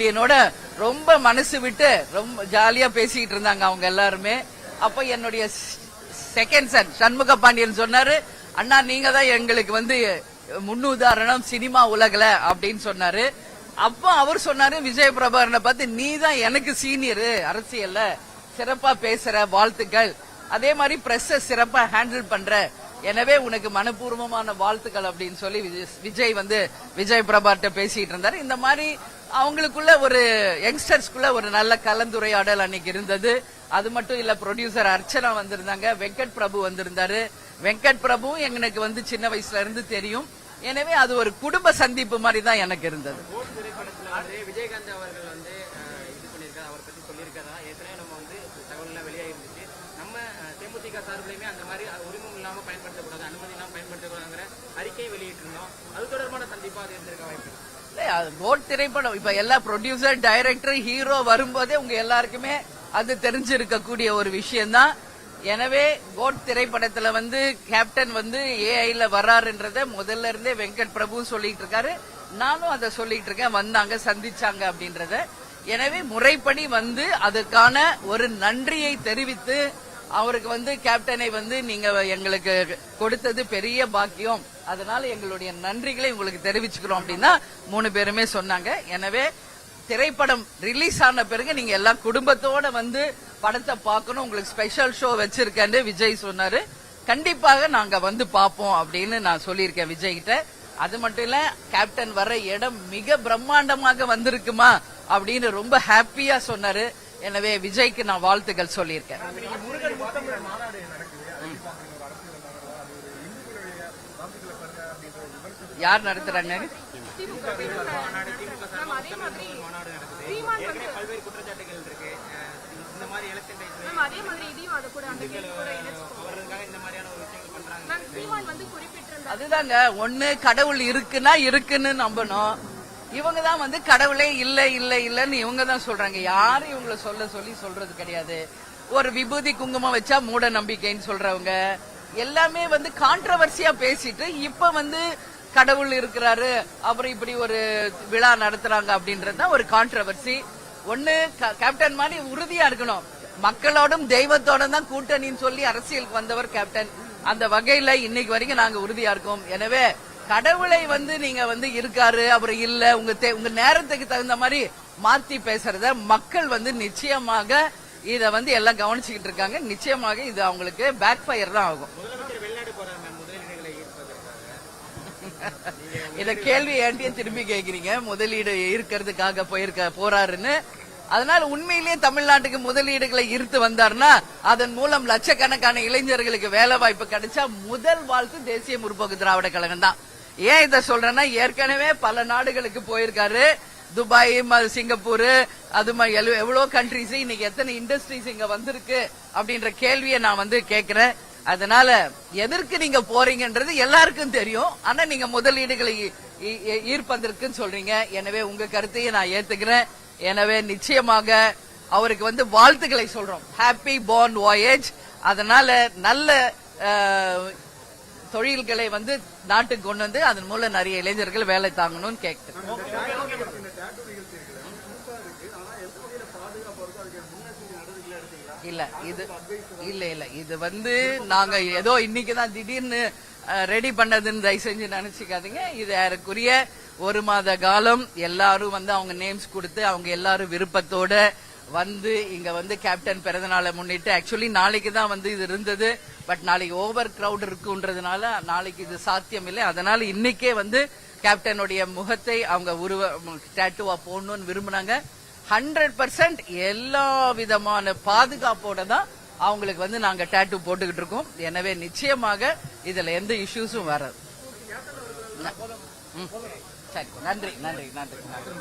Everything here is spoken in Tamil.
என்னோட ரொம்ப மனசு விட்டு ரொம்ப ஜாலியா பேசிக்கிட்டு இருந்தாங்க அவங்க எல்லாருமே. அப்ப என்னுடைய செகண்ட் சன் சண்முக பாண்டியன் சொன்னாரு அண்ணா நீங்க தான் எங்களுக்கு வந்து முன்னுதாரணம் சினிமா உலகல அப்படின்னு சொன்னாரு. அப்போ அவர் சொன்னாரு விஜய் பிரபாகரனை பார்த்து நீ தான் எனக்கு சீனியர் அரசியல்ல. சிறப்பா பேசுற வாழ்த்துக்கள். அதே மாதிரி பிரஸ் சிறப்பா ஹேண்டில் பண்ற. எனவே உனக்கு மனப்பூர்வமான வாழ்த்துக்கள் அப்படின்னு சொல்லி விஜய்- விஜய் வந்து விஜய் பிரபார்ட்ட பேசிட்டு இருந்தாரு. இந்த மாதிரி அவங்களுக்குள்ள ஒரு யங்ஸ்டர்ஸ்குள்ள ஒரு நல்ல கலந்துரையாடல் அன்னைக்கு இருந்தது. அது மட்டும் இல்ல ப்ரொடியூசர் அர்ச்சனா வந்திருந்தாங்க வெங்கட் பிரபு வந்திருந்தாரு. வெங்கட் பிரபுவும் எங்களுக்கு வந்து சின்ன வயசுல இருந்து தெரியும். எனவே அது ஒரு குடும்ப சந்திப்பு மாதிரி தான் எனக்கு இருந்தது. விஜயகாந்த் அவர்கள் வந்து இது பண்ணியிருக்காரு அவரை பத்தி சொல்லியிருக்காரா? ஏற்கனவே நம்ம வந்து தகவல்லாம் வெளியாகிருந்துச்சு. நம்ம தேமுதிக சார்பிலையுமே அந்த மாதிரி உரிமம் இல்லாம பயன்படுத்தக்கூடாது அனுமதி இல்லாம பயன்படுத்தக்கூடாதுங்கிற அறிக்கை வெளியிட்டிருந்தோம். அது தொடர்பான சந்திப்பா அது இருந்திருக்க வாய்ப்பு கோட் திரைப்படம். இப்ப எல்லா ப்ரொடியூசர் டைரக்டர் ஹீரோ வரும்போதே உங்க எல்லாருக்குமே அது தெரிஞ்சிருக்கக்கூடிய ஒரு விஷயம்தான். எனவே கோட் திரைப்படத்துல வந்து கேப்டன் வந்து ஏஐல வர்றாருன்றத முதல்ல இருந்தே வெங்கட் பிரபு சொல்லிட்டு இருக்காரு. நானும் அதை சொல்லிட்டு இருக்கேன். வந்தாங்க சந்திச்சாங்க அப்படின்றத. எனவே முறைப்படி வந்து அதுக்கான ஒரு நன்றியை தெரிவித்து அவருக்கு வந்து கேப்டனை வந்து நீங்க எங்களுக்கு கொடுத்தது பெரிய பாக்கியம். அதனால எங்களுடைய நன்றிகளை உங்களுக்கு தெரிவிச்சுக்கிறோம் அப்படின்னா மூணு பேருமே சொன்னாங்க. எனவே திரைப்படம் ரிலீஸ் ஆன பிறகு நீங்க எல்லாம் குடும்பத்தோட வந்து படத்தை பார்க்கணும். உங்களுக்கு ஸ்பெஷல் ஷோ வச்சிருக்கேன்னு விஜய் சொன்னாரு. கண்டிப்பாக நாங்க வந்து பார்ப்போம் அப்படின்னு நான் சொல்லியிருக்கேன் விஜய் கிட்ட அது மட்டும் இல்ல கேப்டன் வர இடம் மிக பிரம்மாண்டமாக வந்திருக்குமா அப்படின்னு ரொம்ப ஹாப்பியா சொன்னாரு. எனவே விஜய்க்கு நான் வாழ்த்துக்கள் சொல்லியிருக்கேன். யார் நடத்துறாங்க? அதுதாங்க ஒண்ணு கடவுள் இருக்குன்னா இருக்குன்னு நம்பணும். இவங்க தான் வந்து கடவுளே இல்ல இல்ல இல்லன்னு இவங்க தான் சொல்றாங்க. யாரும் இவங்கள சொல்ல சொல்லி சொல்றது கிடையாது. ஒரு விபூதி குங்குமம் வச்சா மூட நம்பிக்கைன்னு சொல்றவங்க. எல்லாமே வந்து கான்ட்ரவர்சியா பேசிட்டு இப்ப வந்து கடவுள் இருக்கிறாரு அப்புறம் இப்படி ஒரு விழா நடத்துறாங்க அப்படின்றது தான் ஒரு கான்ட்ரவர்சி ஒண்ணு க- கேப்டன் மாதிரி உறுதியா இருக்கணும். மக்களோடும் தெய்வத்தோட தான் கூட்டணின்னு சொல்லி அரசியலுக்கு வந்தவர் கேப்டன் அந்த வகையில இன்னைக்கு வரைக்கும் நாங்க உறுதியா இருக்கோம். எனவே கடவுளை வந்து நீங்க வந்து இருக்காரு அப்புறம் இல்ல உங்க உங்க நேரத்துக்கு தகுந்த மாதிரி மாத்தி பேசுறத மக்கள் வந்து நிச்சயமாக இத வந்து எல்லாம் கவனிச்சுக்கிட்டு இருக்காங்க. நிச்சயமாக இது அவங்களுக்கு பேக் ஃபயர் தான் ஆகும். இத கேள்வி ஏன்டியும் திரும்பி கேக்குறீங்க. முதலீடு ஈர்க்கிறதுக்காக போயிருக்க போறாருன்னு. அதனால உண்மையிலேயே தமிழ்நாட்டுக்கு முதலீடுகளை ஈர்த்து வந்தாருன்னா அதன் மூலம் லட்சக்கணக்கான இளைஞர்களுக்கு வேலை வாய்ப்பு கிடைச்சா முதல் வாழ்த்து தேசிய முற்போக்கு திராவிட கழகம் தான் ஏன் இத சொல்றேன்னா ஏற்கனவே பல நாடுகளுக்கு போயிருக்காரு. துபாய் ம- சிங்கப்பூர் அது மாதிரி எவ்வளவு- கண்ட்ரிஸ் இன்னைக்கு எத்தனை இண்டஸ்ட்ரீஸ் இங்க வந்திருக்கு அப்படின்ற கேள்வியை நான் வந்து கேட்கிறேன். அதனால எதற்கு நீங்க போறீங்கன்றது எல்லாருக்கும் தெரியும். ஆனா நீங்க முதலீடுகளை ஈர்ப்பந்திருக்குன்னு ஈர்ப்பதற்குன்னு சொல்றீங்க. எனவே உங்க கருத்தையும் நான் ஏத்துக்கிறேன். எனவே நிச்சயமாக அவருக்கு வந்து வாழ்த்துக்களை சொல்றோம். ஹாப்பி பார்ன் வாயேஜ் அதனால நல்ல தொழில்களை வந்து நாட்டுக்கு கொண்டு வந்து அதன் மூலம் நிறைய இளைஞர்கள் வேலை தாங்கணும்னு கேட்கிறேன் இல்ல இது இல்ல இல்ல. இது வந்து நாங்க ஏதோ இன்னைக்கு தான் திடீர்னு ரெடி பண்ணதுன்னு தயவு செஞ்சு நினைச்சுக்காதீங்க. இது ஏறக்குரிய ஒரு மாத காலம். எல்லாரும் வந்து அவங்க நேம்ஸ் கொடுத்து அவங்க எல்லாரும் விருப்பத்தோட வந்து இங்க வந்து கேப்டன் பிறந்த நாளை முன்னிட்டு ஆக்சுவலி நாளைக்கு தான் வந்து இது இருந்தது. பட் நாளைக்கு ஓவர் கிரவுட் இருக்குன்றதுனால நாளைக்கு இது சாத்தியம் இல்லை. அதனால இன்னைக்கே வந்து கேப்டனுடைய முகத்தை அவங்க உருவ டேட்டுவா போடணும்னு விரும்புனாங்க. ஹண்ட்ரட் பர்சன்ட் எல்லா விதமான பாதுகாப்போட தான் அவங்களுக்கு வந்து நாங்க டேட்டு போட்டுக்கிட்டு இருக்கோம். எனவே நிச்சயமாக இதுல எந்த இஷ்யூஸும் வராது. சரி நன்றி நன்றி நன்றி நன்றி.